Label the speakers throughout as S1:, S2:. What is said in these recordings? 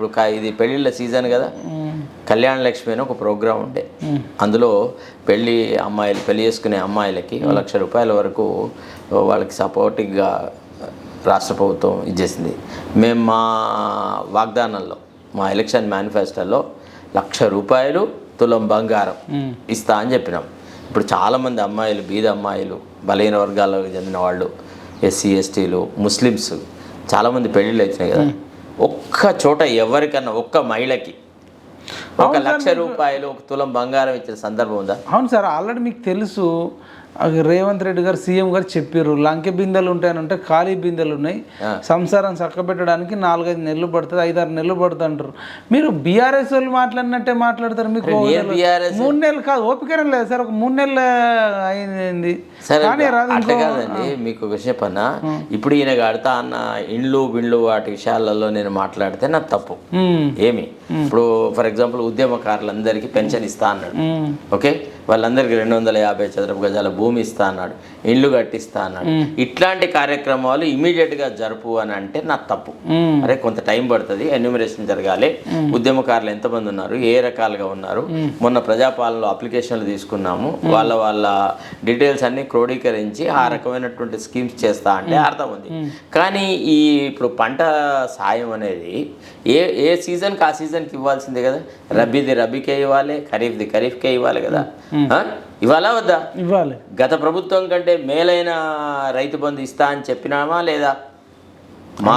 S1: ఇప్పుడు ఇది పెళ్ళిళ్ళ సీజన్ కదా. కళ్యాణ లక్ష్మి అని ఒక ప్రోగ్రాం ఉండే. అందులో పెళ్ళి అమ్మాయిలు పెళ్ళి చేసుకునే అమ్మాయిలకి ఒక లక్ష రూపాయల వరకు వాళ్ళకి సపోర్టివ్గా రాష్ట్ర ప్రభుత్వం ఇచ్చేసింది. మేము మా వాగ్దానంలో మా ఎలక్షన్ మేనిఫెస్టోలో లక్ష రూపాయలు తులం బంగారం ఇస్తా అని చెప్పినాం. ఇప్పుడు చాలామంది అమ్మాయిలు బీద అమ్మాయిలు బలహీన వర్గాలకు చెందిన వాళ్ళు ఎస్సీ ఎస్టీలు ముస్లిమ్స్ చాలామంది పెళ్ళిళ్ళు అవుతున్నాయి కదా. ఒక్క చోట ఎవరికన్నా ఒక్క మహిళకి ఒక లక్ష రూపాయలు ఒక తులం బంగారం ఇచ్చిన సందర్భం ఉందా?
S2: అవును సార్ ఆల్రెడీ మీకు తెలుసు రేవంత్ రెడ్డి గారు సీఎం గారు చెప్పారు లంకె బిందెలు ఉంటాయనంటే ఖాళీ బిందెలు ఉన్నాయి. సంసారం చక్కబెట్టడానికి నాలుగైదు నెలలు పడుతుంది ఐదారు నెలలు పడుతుంది అంటారు మీరు బీఆర్ఎస్ వాళ్ళు మాట్లాడినట్టే మాట్లాడతారు మీకు మూడు నెలలు కాదు ఓపిక లేదు సార్ ఒక మూడు నెలలు అయింది. కానీ రాదు
S1: కాదండి మీకు ఒక విషయం పన్నా ఇప్పుడు ఈయన కడతా అన్న ఇండ్లు బిండ్లు వాటి విషయాలలో నేను మాట్లాడితే నాకు తప్పు. ఏమి? ఇప్పుడు ఫర్ ఎగ్జాంపుల్ ఉద్యమకారులందరికీ పెన్షన్ ఇస్తా అన్నాడు. ఓకే వాళ్ళందరికీ రెండు వందల యాభై చదరపు గజాల భూమి ఇస్తా అన్నాడు. ఇండ్లు కట్టిస్తా అన్నాడు. ఇట్లాంటి కార్యక్రమాలు ఇమీడియట్గా జరుపు అని అంటే నాకు తప్పు. అరే కొంత టైం పడుతుంది ఎన్యూమరేషన్ జరగాలి. ఉద్యమకారులు ఎంతమంది ఉన్నారు ఏ రకాలుగా ఉన్నారు? మొన్న ప్రజాపాలనలో అప్లికేషన్లు తీసుకున్నాము. వాళ్ళ వాళ్ళ డీటెయిల్స్ అన్ని క్రోడీకరించి ఆ రకమైనటువంటి స్కీమ్స్ చేస్తా అంటే అర్థం ఉంది. కానీ ఈ ఇప్పుడు పంట సాయం అనేది ఏ ఏ సీజన్కి ఆ సీజన్కి ఇవ్వాల్సిందే కదా. రబీది రబీకే ఇవ్వాలి ఖరీఫ్ది ఖరీఫ్కే ఇవ్వాలి కదా? ఇవ్వాలా వద్దా?
S2: ఇవ్వాలి.
S1: గత ప్రభుత్వం కంటే మేలైన రైతు బంధు ఇస్తా అని చెప్పినామా లేదా? మా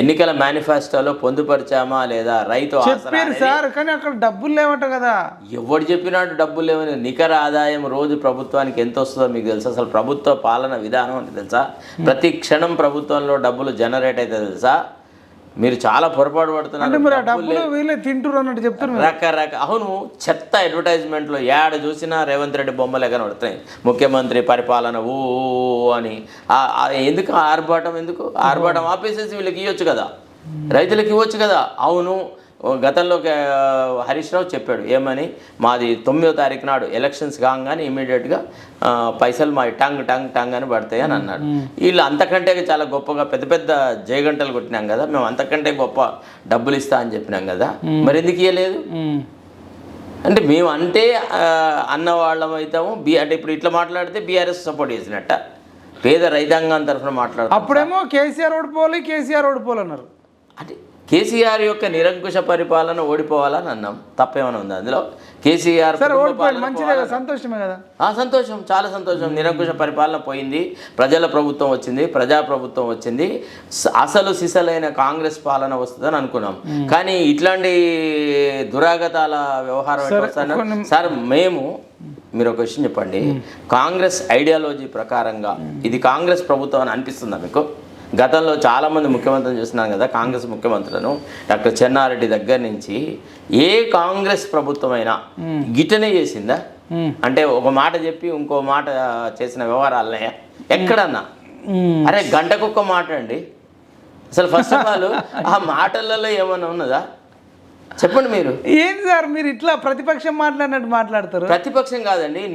S1: ఎన్నికల మేనిఫెస్టోలో పొందుపరిచామా లేదా? రైతు
S2: చెప్పారు సార్ కానీ అక్కడ డబ్బులు లేవట కదా.
S1: ఎవడు చెప్పినాడు డబ్బులు లేవని నికర ఆదాయం రోజు ప్రభుత్వానికి ఎంత వస్తుందో మీకు తెలుసా? అసలు ప్రభుత్వ పాలన విధానం అంటే తెలుసా? ప్రతి క్షణం ప్రభుత్వంలో డబ్బులు జనరేట్ అయితే తెలుసా? మీరు చాలా పొరపాటు పడుతున్నారు.
S2: తింటున్నారు అన్నట్టు చెప్తున్నారు
S1: అవును చెత్త అడ్వర్టైజ్మెంట్లో యాడ చూసినా రేవంత్ రెడ్డి బొమ్మలే కనబడుతున్నాయి. ముఖ్యమంత్రి పరిపాలన ఊ ఊ అని. ఎందుకు ఆర్భాటం ఎందుకు? ఆర్భాటం ఆపేసేసి వీళ్ళకి ఇవ్వచ్చు కదా. రైతులకు ఇవ్వచ్చు కదా. అవును ఓ గతంలో హరీష్ రావు చెప్పాడు ఏమని? మాది తొమ్మిదో తారీఖు నాడు ఎలక్షన్స్ కాగానే ఇమీడియట్గా పైసలు మా టంగ్ టంగ్ టంగ్ అని పడతాయి అని అన్నాడు. వీళ్ళు అంతకంటే చాలా గొప్పగా పెద్ద పెద్ద జయగంటలు కొట్టినాం కదా మేము అంతకంటే గొప్ప డబ్బులు ఇస్తా అని చెప్పినాం కదా మరి ఎందుకు ఇవ్వలేదు అంటే మేము అంటే ఆ, అన్న వాళ్ళం అవుతాము బి అంటే ఇప్పుడు ఇట్లా మాట్లాడితే బీఆర్ఎస్ సపోర్ట్ చేసినట్ట. పేద రైతాంగం తరఫున మాట్లాడుతాం
S2: అప్పుడేమో కేసీఆర్ ఓడిపోవాలి కేసీఆర్ ఓడిపోవాలి అన్నారు
S1: అంటే కేసీఆర్ యొక్క నిరంకుశ పరిపాలన ఓడిపోవాలని అన్నాం. తప్పేమైనా ఉంది అందులో? కేసీఆర్
S2: సంతోషమే కదా?
S1: ఆ, సంతోషం చాలా సంతోషం. నిరంకుశ పరిపాలన పోయింది ప్రజల ప్రభుత్వం వచ్చింది ప్రజా ప్రభుత్వం వచ్చింది అసలు సిసలైన కాంగ్రెస్ పాలన వస్తుందని అనుకున్నాం. కానీ ఇట్లాంటి దురాగతాల వ్యవహారం సార్ మేము మీరు ఒక విషయం చెప్పండి. కాంగ్రెస్ ఐడియాలజీ ప్రకారంగా ఇది కాంగ్రెస్ ప్రభుత్వం అని అనిపిస్తుందా మీకు? గతంలో చాలామంది ముఖ్యమంత్రులు చూస్తున్నాం కదా కాంగ్రెస్ ముఖ్యమంత్రులను. డాక్టర్ చెన్నారెడ్డి దగ్గర నుంచి ఏ కాంగ్రెస్ ప్రభుత్వమైనా గిట్టనే చేసిందా? అంటే ఒక మాట చెప్పి ఇంకో మాట చేసిన వ్యవహారాలనే ఎక్కడన్నా. అరే గంటకొక్క మాట అండి. అసలు ఫస్ట్ ఆఫ్ ఆల్ ఆ మాటలలో ఏమన్నా ఉన్నదా? చెప్పండి మీరు.
S2: ఏంటి సార్ మీరు ఇట్లా ప్రతిపక్షం మాట్లాడినట్టు మాట్లాడతారు?
S1: ప్రతిపక్షం కాదండి